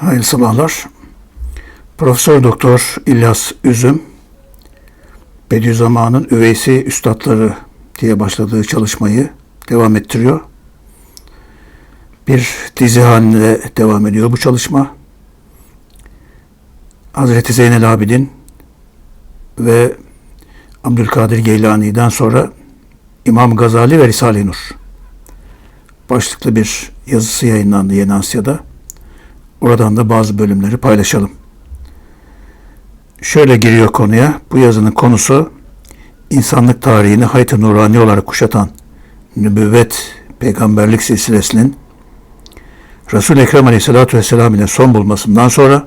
Hayırlı sabahlar. Profesör Doktor İlyas Üzüm, Bediüzzaman'ın Üveysi Üstadları diye başladığı çalışmayı devam ettiriyor. Bir dizi halinde devam ediyor bu çalışma. Hazreti Zeynel Abidin ve Abdülkadir Geylani'den sonra İmam Gazali ve Risale-i Nur başlıklı bir yazısı yayınlandı Yeni Asya'da. Oradan da bazı bölümleri paylaşalım. Şöyle giriyor konuya. Bu yazının konusu insanlık tarihini hayt-ı nurani olarak kuşatan nübüvvet peygamberlik silsilesinin resul Ekrem Aleyhisselatü Vesselam ile son bulmasından sonra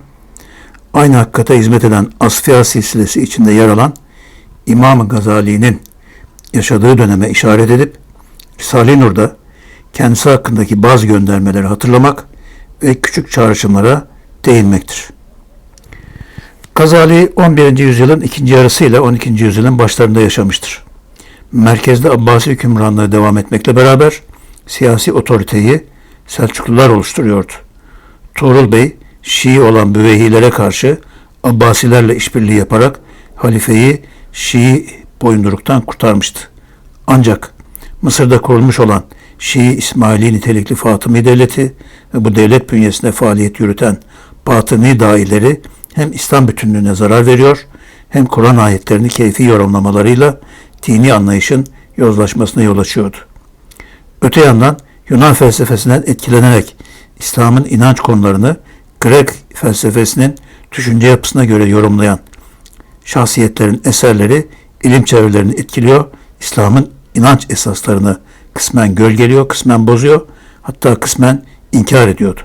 aynı hakikate hizmet eden Asfiya silsilesi içinde yer alan İmam Gazali'nin yaşadığı döneme işaret edip Risale-i Nur'da kendisi hakkındaki bazı göndermeleri hatırlamak ve küçük çağrışımlara değinmektir. Gazali 11. yüzyılın ikinci yarısı ile 12. yüzyılın başlarında yaşamıştır. Merkezde Abbasi hükümranlığı devam etmekle beraber siyasi otoriteyi Selçuklular oluşturuyordu. Tuğrul Bey, Şii olan Büveyhilere karşı Abbasilerle işbirliği yaparak halifeyi Şii boyunduruktan kurtarmıştı. Ancak Mısır'da kurulmuş olan Şii İsmaili nitelikli Fatımi Devleti ve bu devlet bünyesinde faaliyet yürüten Batıni dahileri hem İslam bütünlüğüne zarar veriyor hem Kur'an ayetlerini keyfi yorumlamalarıyla dini anlayışın yozlaşmasına yol açıyordu. Öte yandan Yunan felsefesinden etkilenerek İslam'ın inanç konularını Grek felsefesinin düşünce yapısına göre yorumlayan şahsiyetlerin eserleri ilim çevrelerini etkiliyor, İslam'ın inanç esaslarını kısmen gölgeliyor, kısmen bozuyor, hatta kısmen inkar ediyordu.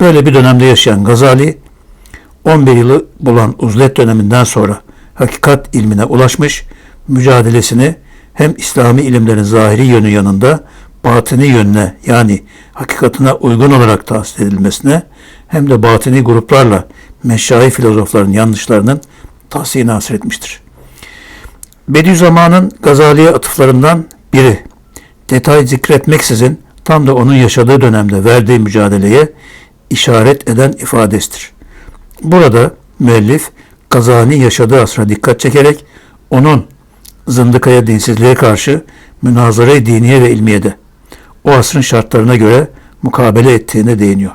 Böyle bir dönemde yaşayan Gazali, 11 yılı bulan uzlet döneminden sonra hakikat ilmine ulaşmış, mücadelesini hem İslami ilimlerin zahiri yönü yanında batini yönüne yani hakikatine uygun olarak tahsil edilmesine hem de batini gruplarla meşayi filozofların yanlışlarının tahsini hasretmiştir. Bediüzzaman'ın Gazali'ye atıflarından biri detay zikretmeksizin tam da onun yaşadığı dönemde verdiği mücadeleye işaret eden ifadesidir. Burada müellif Gazani yaşadığı asra dikkat çekerek onun zındıkaya dinsizliğe karşı münazara diniye ve ilmiyede o asrın şartlarına göre mukabele ettiğine değiniyor.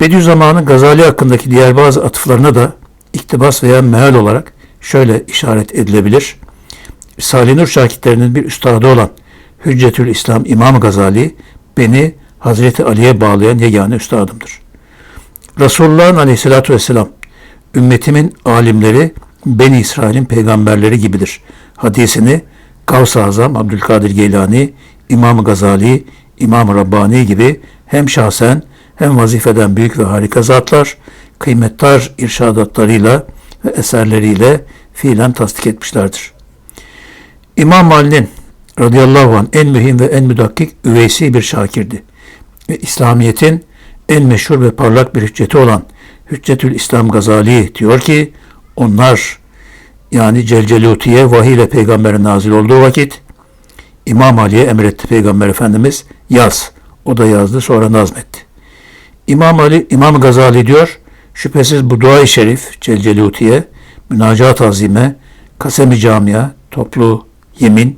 Bediüzzaman'ın Gazali hakkındaki diğer bazı atıflarına da iktibas veya meal olarak şöyle işaret edilebilir. Risale-i Nur şakitlerinin bir üstadı olan Hüccetül İslam İmam Gazali beni Hazreti Ali'ye bağlayan yegane üstadımdır. Resulullah'ın aleyhissalatü vesselam ümmetimin alimleri Beni İsrail'in peygamberleri gibidir. Hadisini Gavs-ı Azam, Abdülkadir Geylani, İmam Gazali, İmam Rabbani gibi hem şahsen hem vazifeden büyük ve harika zatlar, kıymettar irşadatlarıyla ve eserleriyle fiilen tasdik etmişlerdir. İmam Ali'nin radıyallahu anh en mühim ve en müdakkik üveysi bir şakirdi. Ve İslamiyet'in en meşhur ve parlak bir hücceti olan Hüccetül İslam Gazali diyor ki onlar yani Celcelutiye vahiy ile peygamberin nazil olduğu vakit İmam Ali'ye emretti Peygamber Efendimiz yaz. O da yazdı sonra nazmetti. İmam Ali, İmam Gazali diyor şüphesiz bu dua-i şerif Celcelutiye, münacat azime, kasemi camia, toplu yemin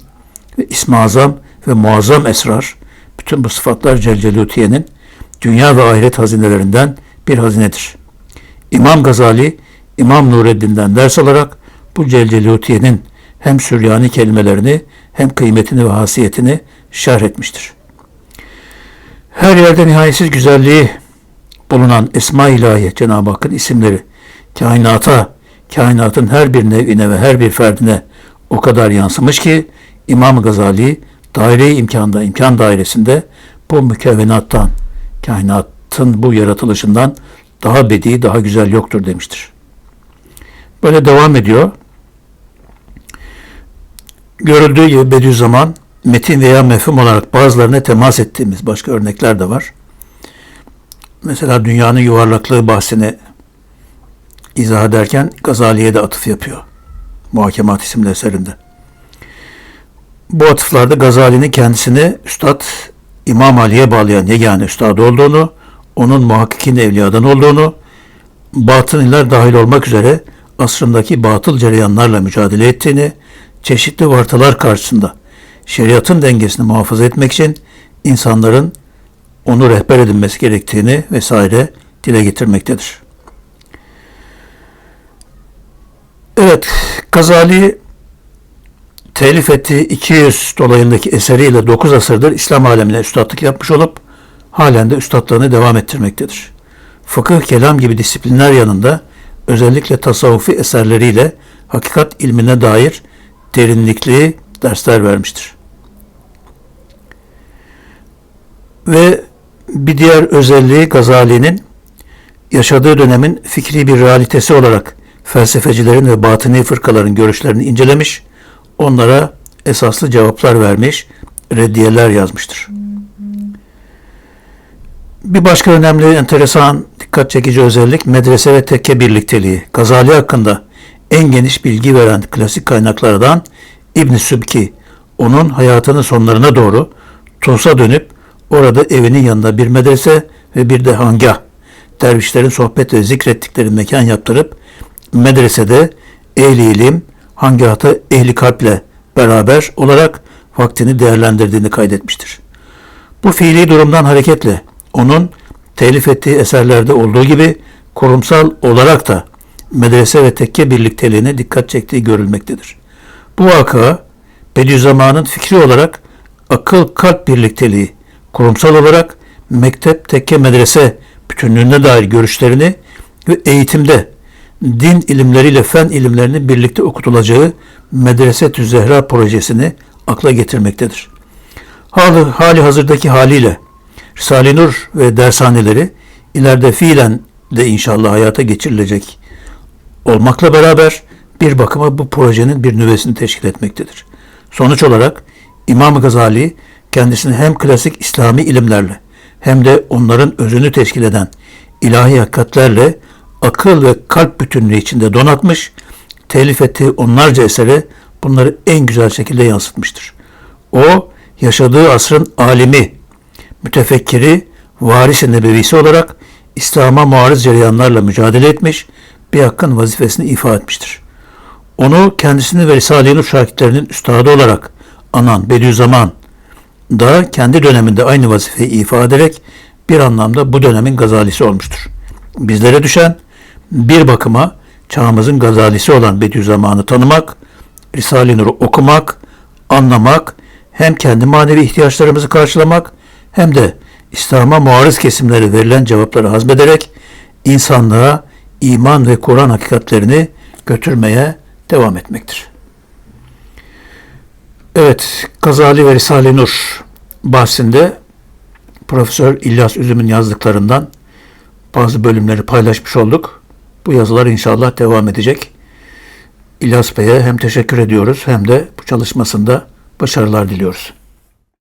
ve İsmi Azam ve muazzam esrar, bütün bu sıfatlar Celcelutiye'nin dünya ve ahiret hazinelerinden bir hazinedir. İmam Gazali, İmam Nureddin'den ders alarak bu Celcelutiye'nin hem Süryani kelimelerini hem kıymetini ve hasiyetini şerh etmiştir. Her yerde nihayetsiz güzelliği bulunan Esma İlahi Cenab-ı Hakk'ın isimleri kainata, kainatın her bir nevine ve her bir ferdine o kadar yansımış ki İmam Gazali daire imkanda, imkan dairesinde bu mükevvenattan, kainatın bu yaratılışından daha bedi, daha güzel yoktur demiştir. Böyle devam ediyor. Görüldüğü gibi Bediüzzaman metin veya mefhum olarak bazılarına temas ettiğimiz başka örnekler de var. Mesela dünyanın yuvarlaklığı bahsini izah ederken Gazali'ye de atıf yapıyor. Muhakemat isimli eserinde. Bu atıflarda Gazali'nin kendisini Üstad İmam Ali'ye bağlayan yegane üstad olduğunu, onun muhakkikin evliyadan olduğunu, batıniler dahil olmak üzere asrındaki batıl cereyanlarla mücadele ettiğini, çeşitli vartalar karşısında şeriatın dengesini muhafaza etmek için insanların onu rehber edinmesi gerektiğini vesaire dile getirmektedir. Evet, Gazali telif ettiği 200 dolayındaki eseriyle 9 asırdır İslam alemine üstadlık yapmış olup halen de üstadlığını devam ettirmektedir. Fıkıh, kelam gibi disiplinler yanında özellikle tasavvufi eserleriyle hakikat ilmine dair derinlikli dersler vermiştir. Ve bir diğer özelliği Gazali'nin yaşadığı dönemin fikri bir realitesi olarak felsefecilerin ve batıni fırkaların görüşlerini incelemiş, onlara esaslı cevaplar vermiş, reddiyeler yazmıştır. Bir başka önemli, enteresan, dikkat çekici özellik medrese ve tekke birlikteliği. Gazali hakkında en geniş bilgi veren klasik kaynaklardan İbn Sübki, onun hayatının sonlarına doğru Tunus'a dönüp orada evinin yanında bir medrese ve bir de hangah, dervişlerin sohbet ve zikrettikleri mekan yaptırıp medresede ehli ilim, hangahta ehli kalple beraber olarak vaktini değerlendirdiğini kaydetmiştir. Bu fiili durumdan hareketle onun telif ettiği eserlerde olduğu gibi kurumsal olarak da medrese ve tekke birlikteliğine dikkat çektiği görülmektedir. Bu vaka Bediüzzaman'ın fikri olarak akıl kalp birlikteliği, kurumsal olarak mektep tekke medrese bütünlüğüne dair görüşlerini ve eğitimde din ilimleriyle fen ilimlerinin birlikte okutulacağı Medrese Zehra projesini akla getirmektedir. Hali, hali hazırdaki haliyle Risale-i Nur ve dershaneleri ileride fiilen de inşallah hayata geçirilecek olmakla beraber bir bakıma bu projenin bir nüvesini teşkil etmektedir. Sonuç olarak İmam Gazali kendisini hem klasik İslami ilimlerle hem de onların özünü teşkil eden ilahi hakikatlerle akıl ve kalp bütünlüğü içinde donatmış, telif ettiği onlarca esere bunları en güzel şekilde yansıtmıştır. O, yaşadığı asrın alimi, mütefekkiri, varis-i nebevisi olarak İslam'a muarız cereyanlarla mücadele etmiş, bir hakkın vazifesini ifa etmiştir. Onu kendisini ve Risale-i Nur şakitlerinin üstadı olarak anan Bediüzzaman da kendi döneminde aynı vazifeyi ifa ederek bir anlamda bu dönemin gazalisi olmuştur. Bizlere düşen bir bakıma çağımızın gazalisi olan Bediüzzaman'ı tanımak, Risale-i Nur'u okumak, anlamak, hem kendi manevi ihtiyaçlarımızı karşılamak hem de İslam'a muarız kesimleri verilen cevapları hazmederek insanlığa iman ve Kur'an hakikatlerini götürmeye devam etmektir. Evet, Gazali ve Risale-i Nur bahsinde Profesör İlyas Üzüm'ün yazdıklarından bazı bölümleri paylaşmış olduk. Bu yazılar inşallah devam edecek. İlyas Bey'e hem teşekkür ediyoruz hem de bu çalışmasında başarılar diliyoruz.